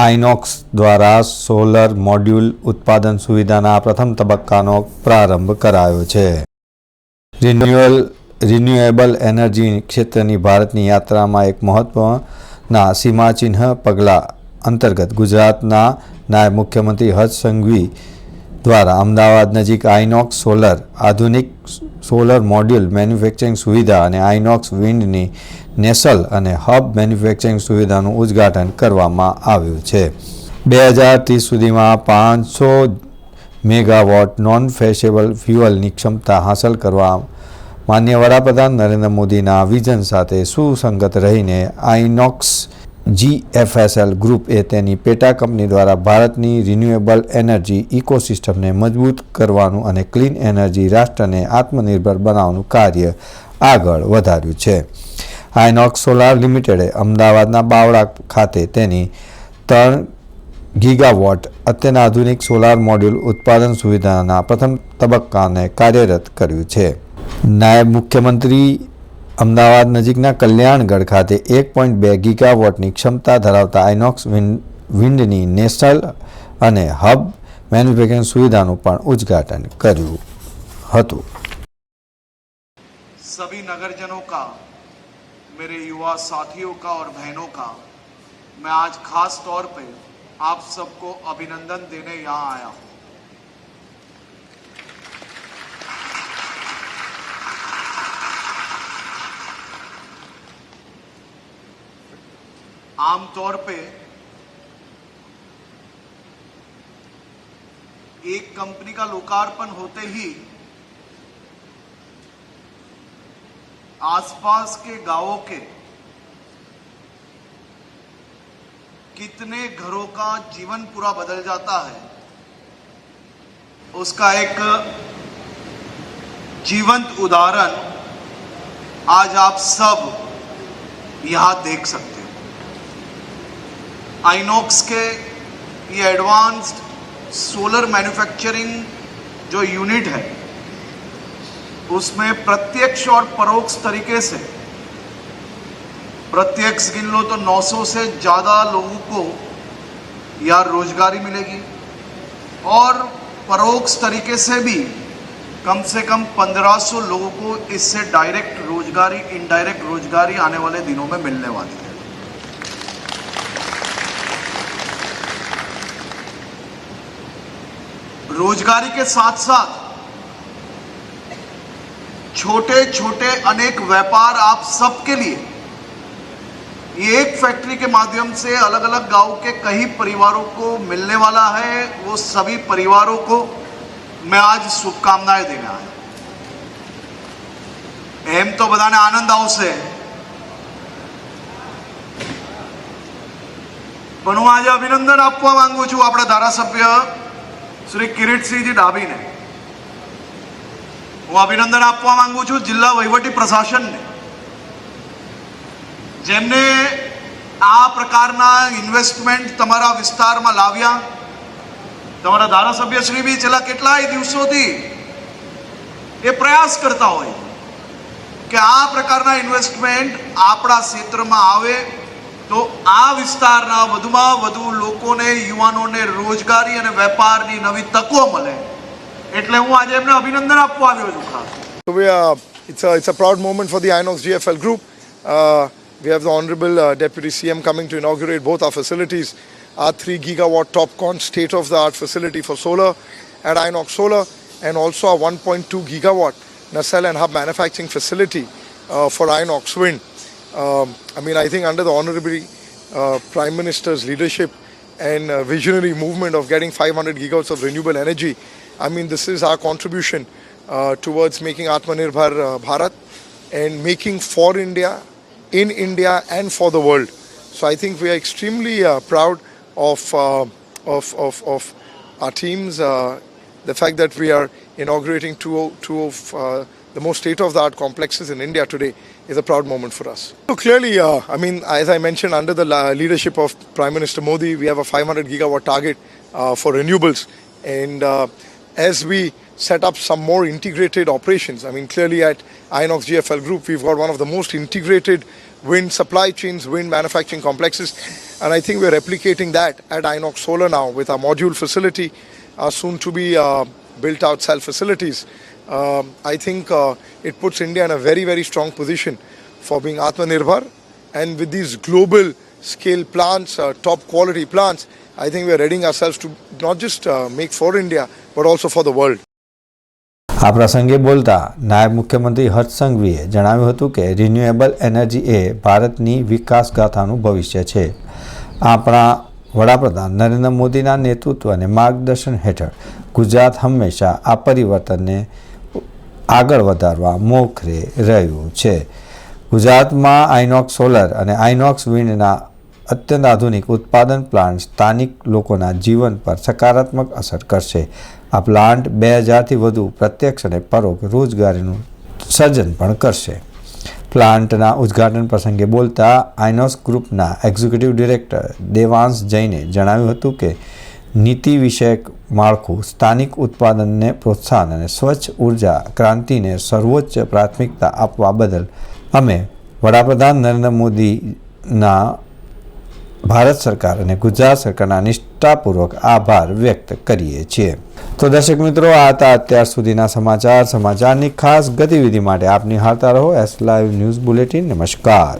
આઇનોક્સ દ્વારા solar module ઉત્પાદન સુવિધાના પ્રથમ તબક્કાનો પ્રારંભ કરાયો છે. રિન્યુઅલ, રિન્યુએબલ એનર્જી ક્ષેત્રની ભારતની યાત્રામાં એક મહત્વના સીમાચિહ્ન પગલાં અંતર્ગત ગુજરાતના નાયબ મુખ્યમંત્રી હર્ષ સંઘવી દ્વારા અમદાવાદ નજીક આઇનોક્સ સોલર, આધુનિક સોલર મોડ્યુલ મેન્યુફેક્ચરિંગ સુવિધા અને આઇનોક્સ વિન્ડની નેસલ અને હબ મેન્યુફેક્ચરિંગ સુવિધાનું ઉદ્ઘાટન કરવામાં આવ્યું છે. બે હજાર ત્રીસ સુધીમાં પાંચસો મેગાવોટ નોન ફેશેબલ ફ્યુઅલની ક્ષમતા હાંસલ કરવા માન્ય વડાપ્રધાન નરેન્દ્ર મોદીના વિઝન સાથે સુસંગત રહીને આઇનોક્સ જીએફએસએલ ગ્રુપ એ તેની પેટા કંપની દ્વારા ભારતની રિન્યુએબલ એનર્જી ઇકોસિસ્ટમને મજબૂત કરવાનું અને ક્લીન એનર્જી રાષ્ટ્રને આત્મનિર્ભર બનાવવાનું કાર્ય આગળ વધાર્યું છે. આઇનોક્સ સોલાર લિમિટેડે અમદાવાદના બાવળા ખાતે તેની ત્રણ ગીગાવોટ અત્યાધુનિક સોલાર મોડ્યુલ ઉત્પાદન સુવિધાના પ્રથમ તબક્કાને કાર્યરત કર્યું છે. નાયબ મુખ્યમંત્રી અમદાવાદ નજીકના કલ્યાણગઢ ખાતે એક પોઈન્ટ બે ગીગાવોટની ક્ષમતા ધરાવતા આઇનોક્સ વિન્ડની નેશનલ અને હબ મેન્યુફેક્ચરિંગ સુવિધાનું પણ ઉદ્ઘાટન કર્યું હતું. સભી નગરજનો કા मेरे युवा साथियों का और बहनों का, मैं आज खास तौर पे आप सबको अभिनंदन देने यहाँ आया हूँ। आमतौर पे एक कंपनी का लोकार्पण होते ही आसपास के गाँवों के कितने घरों का जीवन पूरा बदल जाता है, उसका एक जीवंत उदाहरण आज आप सब यहाँ देख सकते हो। आइनोक्स के ये एडवांस्ड सोलर मैन्युफैक्चरिंग जो यूनिट है उसमें प्रत्यक्ष और परोक्ष तरीके से, प्रत्यक्ष गिन लो तो 900 से ज़्यादा लोगों को या रोजगारी मिलेगी और परोक्ष तरीके से भी कम से कम 1500 लोगों को इससे डायरेक्ट रोजगारी, इनडायरेक्ट रोजगारी आने वाले दिनों में मिलने वाली है। रोजगारी के साथ साथ छोटे छोटे अनेक व्यापार आप सबके लिए ये एक फैक्ट्री के माध्यम से अलग अलग गांव के कई परिवारों को मिलने वाला है वो सभी परिवारों को मैं आज શુભકામનાએ દેને આવ્યો એમ તો બધાને આનંદ આવશે પણ હું આજે અભિનંદન આપવા માંગુ છું આપણા ધારાસભ્ય શ્રી કિરીટસિંહજી ડાભીને હું અભિનંદન આપવા માંગુ છું જિલ્લા વહીવટી પ્રશાસનને. જેમને આ પ્રકારના ઇન્વેસ્ટમેન્ટ તમારા વિસ્તારમાં લાવ્યા. તમારા ધારાસભ્યશ્રી બી છેલ્લા કેટલાય દિવસોથી એ પ્રયાસ કરતા હોય કે આ પ્રકારના ઇન્વેસ્ટમેન્ટ આપણા ક્ષેત્રમાં આવે તો આ વિસ્તારના વધુમાં વધુ લોકોને, યુવાનોને રોજગારી અને વેપારની નવી તકો મળે. એટલે હું આજે એમને અભિનંદન આપવા આવ્યો છું ખાસ So we are, it's a, it's a proud moment for the Inox GFL Group. Uh, we have the Honorable uh, Deputy CM coming to inaugurate both our facilities. Our 3 gigawatt TopCon state of the art facility for solar at Inox Solar and also our 1.2 gigawatt nacelle and hub manufacturing facility uh, for Inox Wind. Um, I mean, I think under the Honorable uh, Prime Minister's leadership and uh, visionary movement of getting 500 gigawatts of renewable energy, I mean, this is our contribution uh, towards making Atmanirbhar uh, Bharat and making for India, in India, and for the world. So I think we are extremely uh, proud of, uh, of, of, of our teams. Uh, the fact that we are inaugurating two, two of uh, the most state-of-the-art complexes in India today is a proud moment for us. So clearly, uh, I mean, as I mentioned, under the leadership of Prime Minister Modi, we have a 500 gigawatt target uh, for renewables, and uh, as we set up some more integrated operations, I mean, clearly at Inox GFL Group, we've got one of the most integrated wind supply chains, wind manufacturing complexes. And I think we're replicating that at Inox Solar now with our module facility, our soon to be uh, built out cell facilities. Um, I think uh, it puts India in a very, very strong position for being Atmanirbhar. And with these global scale plants, uh, top quality plants, I think we're readying ourselves to not just uh, make for India, but also for the world. આ પ્રસંગે બોલતા નાયબ મુખ્યમંત્રી હર્ષ સંઘવીએ જણાવ્યું હતું કે renewable energy એ ભારતની વિકાસ ગાથાનું ભવિષ્ય છે આપણા વડાપ્રધાન નરેન્દ્ર મોદીના નેતૃત્વ અને માર્ગદર્શન હેઠળ ગુજરાત હંમેશા આ પરિવર્તનને આગળ વધારવા મોખરે રહ્યું છે ગુજરાતમાં આઇનોક્સ સોલર અને આઇનોક્સ વિન્ડના અત્યંત આધુનિક ઉત્પાદન પ્લાન્ટ સ્થાનિક લોકોના જીવન પર સકારાત્મક અસર કરશે. આ પ્લાન્ટ બે હજારથી વધુ પ્રત્યક્ષ અને પરોક્ષ રોજગારીનું સર્જન પણ કરશે. પ્લાન્ટના ઉદ્ઘાટન પ્રસંગે બોલતા આઇનોસ ગ્રુપના એક્ઝિક્યુટિવ ડિરેક્ટર દેવાંશ જૈને જણાવ્યું હતું કે, નીતિ વિષયક માળખું સ્થાનિક ઉત્પાદનને પ્રોત્સાહન અને સ્વચ્છ ઊર્જા ક્રાંતિને સર્વોચ્ચ પ્રાથમિકતા આપવા બદલ અમે વડાપ્રધાન નરેન્દ્ર મોદીના ભારત સરકાર અને ગુજરાત સરકારના નિષ્ઠાપૂર્વક આભાર વ્યક્ત કરીએ છીએ. તો દર્શક મિત્રો, આ હતા અત્યાર સુધીના સમાચાર. સમાચારની ખાસ ગતિવિધિ માટે આપ નિહાળતા રહો. એસ લાઈવ ન્યૂઝ બુલેટિન નમસ્કાર.